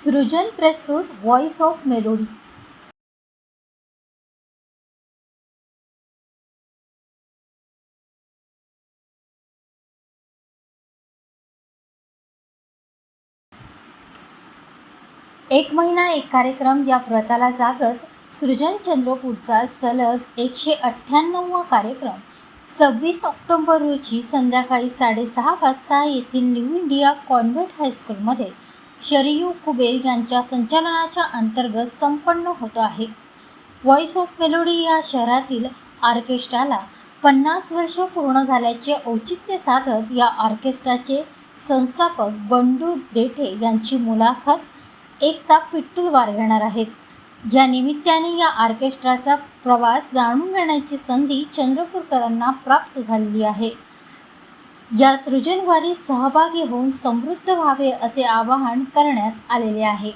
सृजन प्रस्तुत voice of melody एक महिना एक कार्यक्रम या व्रताला जागत सृजन चंद्रपूरचा सलग एकशे अठ्ठ्याण्णव कार्यक्रम. सव्वीस ऑक्टोंबर रोजी संध्याकाळी साडेसहा वाजता येथील न्यू इंडिया कॉन्व्हेंट हायस्कूलमध्ये शरयू कुबेर यांच्या संचालनाच्या अंतर्गत संपन्न होतो आहे. व्हॉइस ऑफ मेलोडी या शहरातील ऑर्केस्ट्राला पन्नास वर्ष पूर्ण झाल्याचे औचित्य साधत या ऑर्केस्ट्राचे संस्थापक बंडू देठे यांची मुलाखत एकता पिट्टूलवार घेणार आहेत. या निमित्ताने या ऑर्केस्ट्राचा प्रवास जाणून घेण्याची संधी चंद्रपूरकरांना प्राप्त झालेली आहे. या सृजनवारी सहभागी होऊन समृद्ध व्हावे असे आवाहन करण्यात आलेले आहे.